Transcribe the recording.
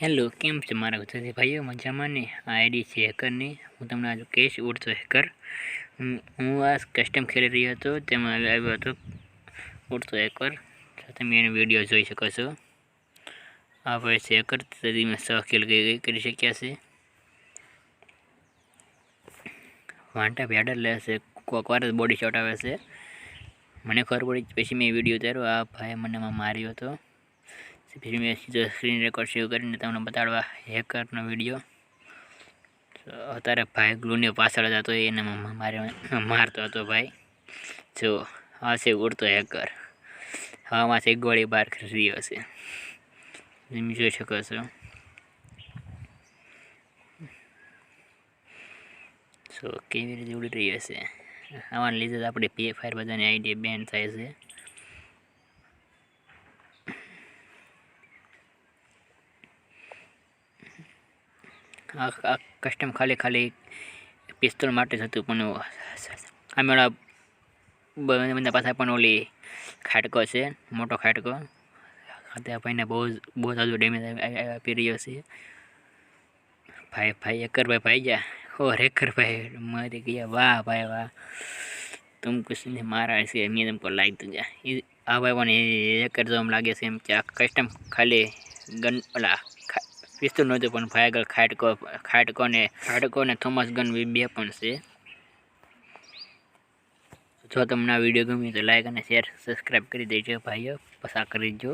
Hello કેમ છે મારા ગુજરાતી ભાઈઓ? મજામાં ને? આ આઈડી છે હેકરની. હું તમને આજે કેશ ઉડતો હેકર હું આ કસ્ટમ ખેલી રહ્યો હતો. તેમાં આવ્યો હતો. ઉડતો હેકર તમે એનો વીડિયો જોઈ શકો છો. આ ભાઈ છે હેકર તેથી મેં સહ ખેલ કરી શક્યા છે. વાંટા ભેડા લે છે. કોક વાર જ બોડી શોટ આવે છે. મને ખબર પડી પછી મેં વીડિયો ઉતાર્યો. આ ભાઈ મને માર્યો હતો. મેં સીધો સ્ક્રીન રેકોર્ડ સેવ કરીને તમને બતાડવા હેકરનો વીડિયો અત્યારે ભાઈ ગ્લુની પાછળ જતો એને મારે મારતો હતો ભાઈ. જો, આ છે ઉડતો હેકર હવામાંથી એક ગોળી બહાર રહ્યો છે તમે જોઈ શકો છો. સો કેવી રીતે ઉડી રહ્યો છે આવાને લીધે જ આપણે પી ફાયર બધાની આઈડિયા બેન થાય છે. આ આ કસ્ટમ ખાલી ખાલી પિસ્તોલ માટે જ હતું પણ આ મેળા બધા પાસે પણ ઓલી ખાટકો છે મોટો ખાટકો ત્યાં ભાઈને બહુ જ બહુ સારું ડેમેજ આપી રહ્યો છે ભાઈ ભાઈ એકર ભાઈ ભાઈ જા ઓ રેખર ભાઈ મારી ગયા વાહ ભાઈ વાહ तुम कुछ नहीं मारा इसलिए मैं तुमको लाइक दूंगा इ- આ ભાઈ પણ એકર જો એમ લાગે છે એમ કે આ કસ્ટમ ખાલી ગન ઓલા પિસ્તોલ નહોતું, પણ ફાયગલ ખાટકો ખાટકો ને ખાટકો ને થોમસ ગન બે પણ છે. જો તમને આ વીડિયો ગમ્યો તો લાઈક અને શેર સબસ્ક્રાઈબ કરી દેજો ભાઈઓ. પસાર કરી દેજો.